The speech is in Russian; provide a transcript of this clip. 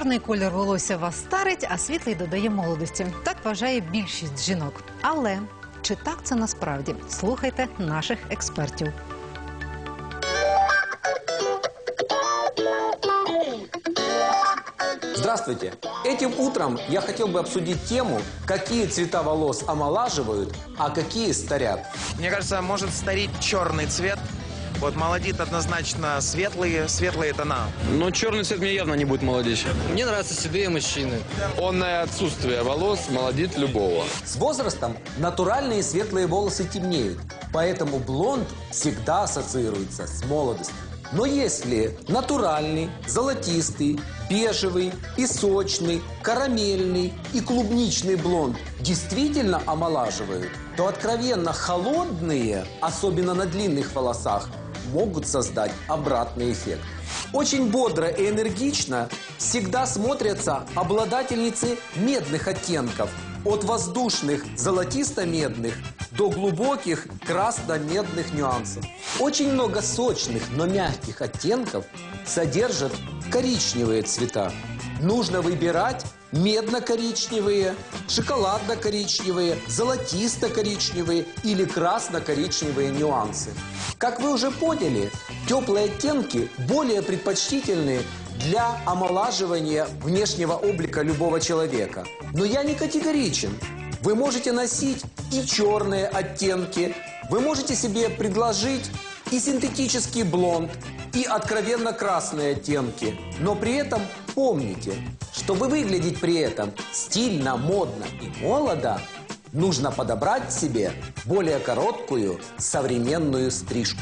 Чорний колір волосся вас старить, а світлий додає молодості. Так вважає більшість жінок. Але чи так це насправді? Слухайте наших експертів. Здравствуйте! Этим утром я хотел бы обсудить тему, какие цвета волос омолаживают, а какие старят. Мне кажется, может старить черный цвет. вот молодит однозначно светлые, светлые тона. Но черный цвет мне явно не будет молодить. Мне нравятся седые мужчины. Полное отсутствие волос молодит любого. С возрастом натуральные светлые волосы темнеют, поэтому блонд всегда ассоциируется с молодостью. Но если натуральный, золотистый, бежевый, песочный, карамельный и клубничный блонд действительно омолаживают, то откровенно холодные, особенно на длинных волосах, могут создать обратный эффект. Очень бодро и энергично всегда смотрятся обладательницы медных оттенков, от воздушных золотисто-медных до глубоких красно-медных нюансов. Очень много сочных, но мягких оттенков содержат коричневые цвета. Нужно выбирать медно-коричневые, шоколадно-коричневые, золотисто-коричневые или красно-коричневые нюансы. Как вы уже поняли, теплые оттенки более предпочтительны для омолаживания внешнего облика любого человека. Но я не категоричен. Вы можете носить и черные оттенки, вы можете себе предложить и синтетический блонд, и откровенно красные оттенки. Но при этом помните, чтобы выглядеть при этом стильно, модно и молодо, нужно подобрать себе более короткую современную стрижку.